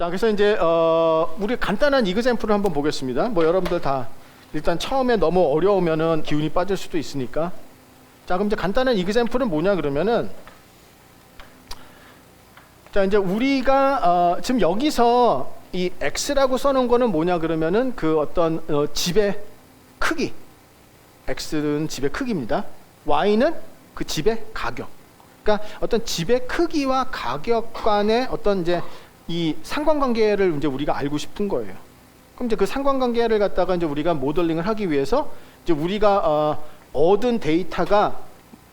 자, 그래서 이제 어, 우리 간단한 이그샘플을 한번 보겠습니다. 뭐 여러분들 다 일단 처음에 너무 어려우면은 기운이 빠질 수도 있으니까. 자, 그럼 이제 간단한 이그샘플은 뭐냐 그러면은 자, 이제 우리가 어, 지금 여기서 이 x라고 써놓은 거는 뭐냐 그러면은 그 어떤 어, 집의 크기. x는 집의 크기입니다. y는 그 집의 가격. 그러니까 어떤 집의 크기와 가격 간의 어떤 이제 이 상관관계를 이제 우리가 알고 싶은 거예요. 그럼 이제 그 상관관계를 갖다가 이제 우리가 모델링을 하기 위해서 이제 우리가 어, 얻은 데이터가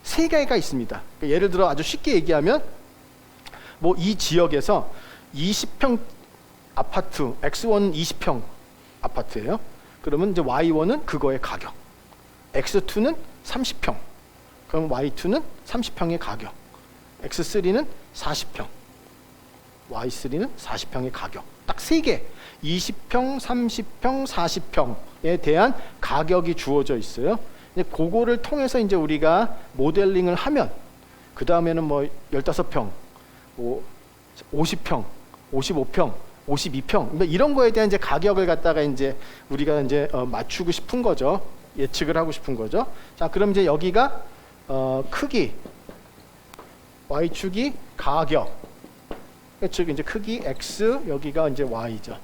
세 개가 있습니다. 그러니까 예를 들어 아주 쉽게 얘기하면 뭐 이 지역에서 20평 아파트 X1은 20평 아파트예요. 그러면 이제 Y1은 그거의 가격. X2는 30평. 그럼 Y2는 30평의 가격. X3는 40평. Y3는 40평의 가격. 딱세 개. 20평, 30평, 40평에 대한 가격이 주어져 있어요. 이제 그거를 통해서 이제 우리가 모델링을 하면 그 다음에는 뭐 15평, 뭐 50평, 55평, 52평 뭐 이런 거에 대한 이제 가격을 갖다가 이제 우리가 이제 어, 맞추고 싶은 거죠. 예측을 하고 싶은 거죠. 자, 그럼 이제 여기가 어, 크기 y축이 가격 즉 이제 크기 x 여기가 이제 y죠.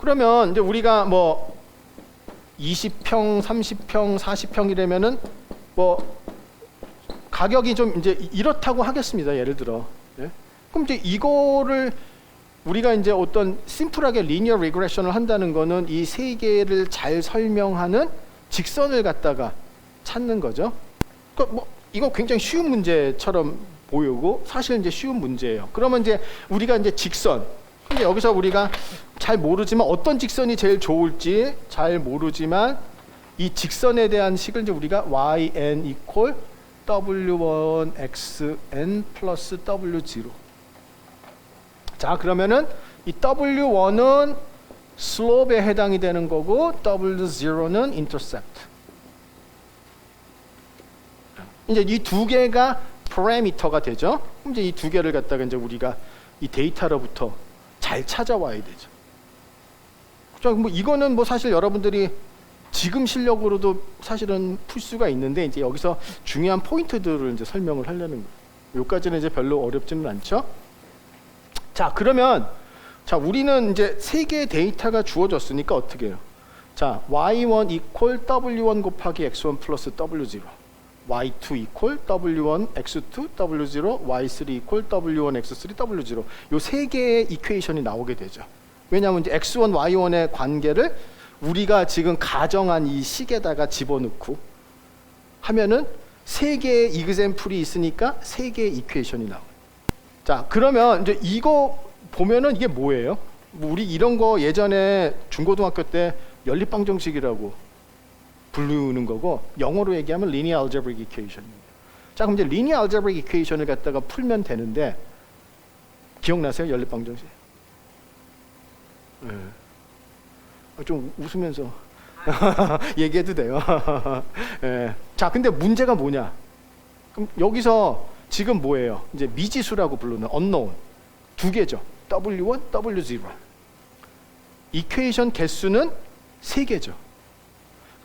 그러면 이제 우리가 뭐 20평, 30평, 40평이라면은 뭐 가격이 좀 이제 이렇다고 하겠습니다. 예를 들어. 예? 그럼 이제 이거를 우리가 이제 어떤 심플하게 리니어 리그레션을 한다는 거는 이 세 개를 잘 설명하는 직선을 갖다가 찾는 거죠. 그러니까 뭐 이거 굉장히 쉬운 문제처럼 보이고 사실 이제 쉬운 문제예요. 그러면 이제 우리가 이제 직선. 근데 여기서 우리가 잘 모르지만 어떤 직선이 제일 좋을지 잘 모르지만 이 직선에 대한 식을 이제 우리가 yn equal w1xn 플러스 w0 자 그러면은 이 w1은 슬롭에 해당이 되는 거고 w0는 intercept. 이제 이 두 개가 파라미터가 되죠. 이제 이 두 개를 갖다가 이제 우리가 이 데이터로부터 잘 찾아와야 되죠. 자, 뭐 이거는 뭐 사실 여러분들이 지금 실력으로도 사실은 풀 수가 있는데 이제 여기서 중요한 포인트들을 이제 설명을 하려는 거예요. 여기까지는 이제 별로 어렵지는 않죠. 자, 그러면 자, 우리는 이제 세 개의 데이터가 주어졌으니까 어떻게 해요? 자, y1 equal w1 곱하기 x1 플러스 w0. Y2 equal w1 x2 w0 y3 equal w1 x3 w0 요 세 개의 이퀘이션이 나오게 되죠. 왜냐하면 이제 x1 y1의 관계를 우리가 지금 가정한 이 식에다가 집어넣고 하면은 세 개의 이그샘플이 있으니까 세 개의 이퀘이션이 나와요. 자, 그러면 이제 이거 보면은 이게 뭐예요? 뭐 우리 이런 거 예전에 중고등학교 때 연립방정식이라고 부르는 거고 영어로 얘기하면 linear algebraic equation입니다. 자, 그럼 이제 linear algebraic equation을 갖다가 풀면 되는데 기억나세요? 연립방정식? 네. 아, 좀 웃으면서 얘기해도 돼요. 예. 자, 근데 문제가 뭐냐? 그럼 여기서 지금 뭐예요? 이제 미지수라고 부르는 unknown 두 개죠. W1, W0. 이퀘이션 개수는 세 개죠.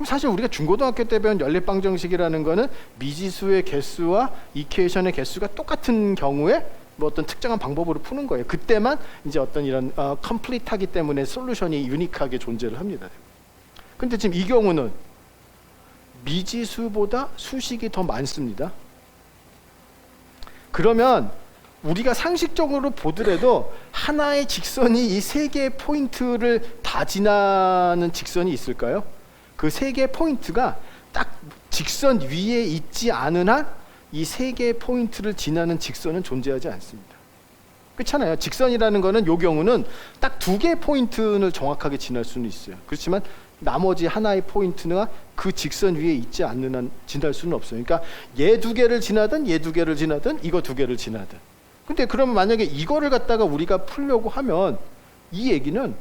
사실 우리가 중고등학교 때 배운 연립방정식이라는 거는 미지수의 개수와 이퀘이션의 개수가 똑같은 경우에 뭐 어떤 특정한 방법으로 푸는 거예요. 그때만 이제 어떤 이런 어, 컴플리트하기 때문에 솔루션이 유니크하게 존재를 합니다. 근데 지금 이 경우는 미지수보다 수식이 더 많습니다. 그러면 우리가 상식적으로 보더라도 하나의 직선이 이 세 개의 포인트를 다 지나는 직선이 있을까요? 그 세 개의 포인트가 딱 직선 위에 있지 않은 한 이 세 개의 포인트를 지나는 직선은 존재하지 않습니다. 그렇잖아요. 직선이라는 거는 요 경우는 딱 두 개의 포인트를 정확하게 지날 수는 있어요. 그렇지만 나머지 하나의 포인트가 그 직선 위에 있지 않는 한 지날 수는 없어요. 그러니까 얘 두 개를 지나든 얘 두 개를 지나든 이거 두 개를 지나든. 근데 그러면 만약에 이거를 갖다가 우리가 풀려고 하면 이 얘기는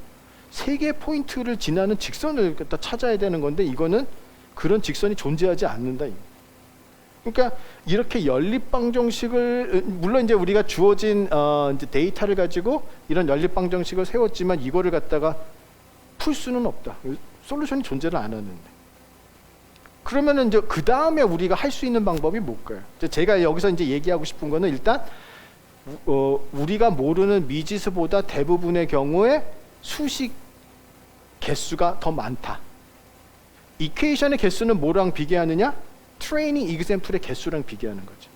세 개의 포인트를 지나는 직선을 갖다 찾아야 되는 건데 이거는 그런 직선이 존재하지 않는다. 그러니까 이렇게 연립방정식을 물론 이제 우리가 주어진 어 이제 데이터를 가지고 이런 연립방정식을 세웠지만 이거를 갖다가 풀 수는 없다. 솔루션이 존재를 안 하는데. 그러면은 이제 그 다음에 우리가 할 수 있는 방법이 뭘까요? 제가 여기서 이제 얘기하고 싶은 거는 일단 어, 우리가 모르는 미지수보다 대부분의 경우에 수식 개수가 더 많다. 이퀘이션의 개수는 뭐랑 비교하느냐? 트레이닝 이그샘플의 개수랑 비교하는 거죠.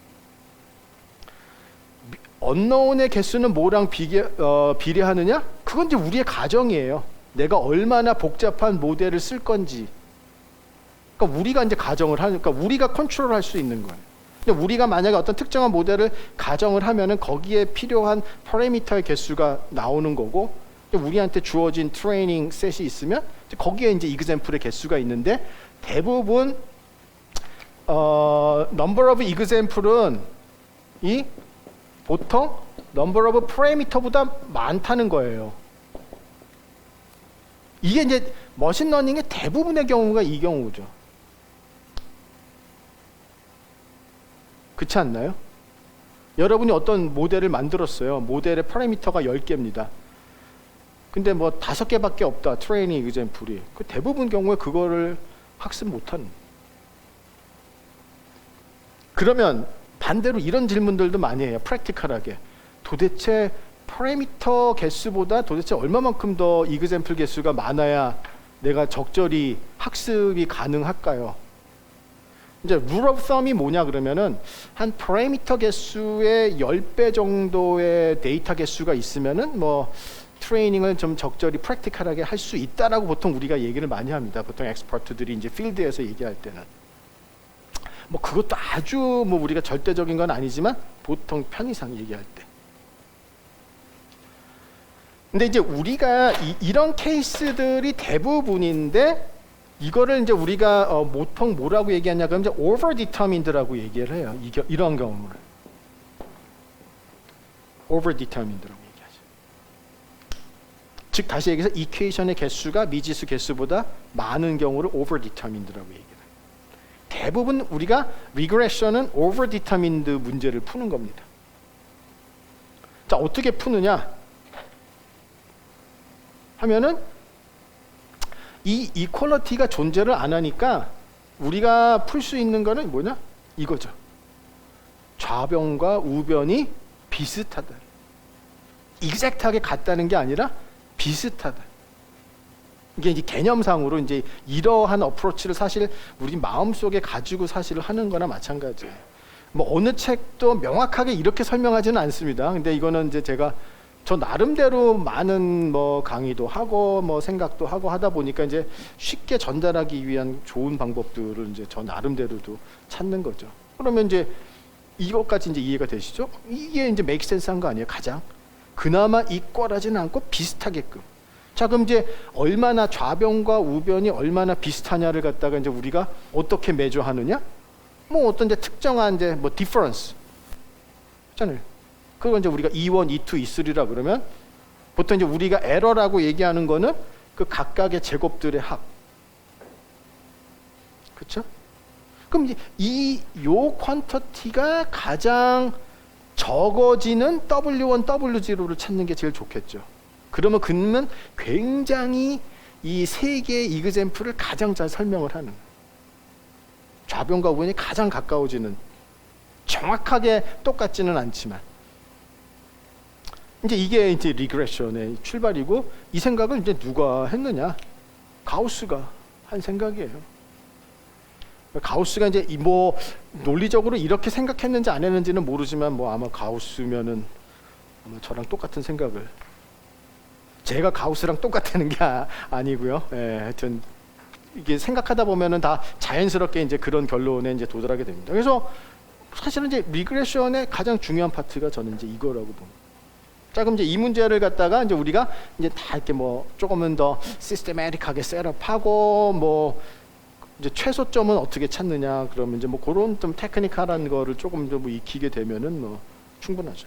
언노운의 개수는 뭐랑 비교, 어, 비례하느냐? 그건 이제 우리의 가정이에요. 내가 얼마나 복잡한 모델을 쓸 건지. 그러니까 우리가 이제 가정을 하니까 그러니까 우리가 컨트롤할 수 있는 거예요. 근데 우리가 만약에 어떤 특정한 모델을 가정을 하면은 거기에 필요한 파라미터의 개수가 나오는 거고 우리한테 주어진 트레이닝 셋이 있으면 거기에 이제 이그샘플의 개수가 있는데 대부분 어 number of example은 이 보통 number of parameter보다 많다는 거예요. 이게 이제 머신러닝의 대부분의 경우가 이 경우죠. 그렇지 않나요? 여러분이 어떤 모델을 만들었어요. 모델의 파라미터가 10개입니다. 근데 뭐 다섯 개밖에 없다. 트레이닝 이그젠플이. 그 대부분 경우에 그거를 학습 못하는. 그러면 반대로 이런 질문들도 많이 해요. 프랙티컬하게. 도대체 파라미터 개수보다 도대체 얼마만큼 더 이그젠플 개수가 많아야 내가 적절히 학습이 가능할까요? 이제 룰 오브 썸이 뭐냐 그러면은 한 파라미터 개수의 10배 정도의 데이터 개수가 있으면은 뭐 트레이닝을 좀 적절히 프랙티컬하게 할 수 있다라고 보통 우리가 얘기를 많이 합니다. 보통 엑스퍼트들이 이제 필드에서 얘기할 때는 뭐 그것도 아주 뭐 우리가 절대적인 건 아니지만 보통 편의상 얘기할 때. 근데 이제 우리가 이, 런 케이스들이 대부분인데 이거를 이제 우리가 어, 보통 뭐라고 얘기하냐 그러면 이제 over determined라고 얘기를 해요. 이, 이런 경우를 over determined라고 얘기하죠. 즉 다시 얘기해서 이퀘이션의 개수가 미지수 개수보다 많은 경우를 over determined라고 얘기해요. 대부분 우리가 over determined 문제를 푸는 겁니다. 자 어떻게 푸느냐 하면은 이 이퀄러티가 존재를 안 하니까 우리가 풀 수 있는 거는 뭐냐? 이거죠. 좌변과 우변이 비슷하다. 이그젝트하게 같다는 게 아니라 비슷하다. 이게 이제 개념상으로 이제 이러한 어프로치를 사실 우리 마음속에 가지고 사실 하는 거나 마찬가지예요. 뭐 어느 책도 명확하게 이렇게 설명하지는 않습니다. 근데 이거는 이제 제가 저 나름대로 많은 뭐 강의도 하고 뭐 생각도 하고 하다 보니까 이제 쉽게 전달하기 위한 좋은 방법들을 이제 저 나름대로도 찾는 거죠. 그러면 이제 이것까지 이제 이해가 되시죠? 이게 이제 메이크 센스한 거 아니에요? 가장 그나마 이꼴하지는 않고 비슷하게끔. 자 그럼 이제 얼마나 좌변과 우변이 얼마나 비슷하냐를 갖다가 이제 우리가 어떻게 매조하느냐? 뭐 어떤 이제 특정한 이제 뭐 디퍼런스 있잖아요. 그걸 이제 우리가 E1, E2, E3라 그러면 보통 이제 우리가 에러라고 얘기하는 거는 그 각각의 제곱들의 합. 그렇죠? 그럼 이제 이요 퀀터티가 가장 적어지는 W1, W0를 찾는 게 제일 좋겠죠. 그러면 그는 굉장히 이 세 개의 이그젠플을 가장 잘 설명을 하는 좌변과 우변이 가장 가까워지는 정확하게 똑같지는 않지만 이제 이게 이제 리그레션의 출발이고 이 생각을 이제 누가 했느냐? 가우스가 한 생각이에요. 가우스가 이제 뭐 논리적으로 이렇게 생각했는지 안 했는지는 모르지만 뭐 아마 가우스면은 아마 저랑 똑같은 생각을 제가 가우스랑 똑같다는 게 아, 니고요 예, 하여튼 이게 생각하다 보면은 다 자연스럽게 이제 그런 결론에 이제 도달하게 됩니다. 그래서 사실은 이제 리그레션의 가장 중요한 파트가 저는 이제 이거라고 봅니다. 자 그럼 이제 이 문제를 갖다가 이제 우리가 이제 다 이렇게 뭐 조금은 더 시스테매틱하게 셋업하고 뭐 이제 최소점은 어떻게 찾느냐 그러면 이제 뭐 그런 좀 테크니컬한 거를 조금 좀 익히게 되면은 뭐 충분하죠.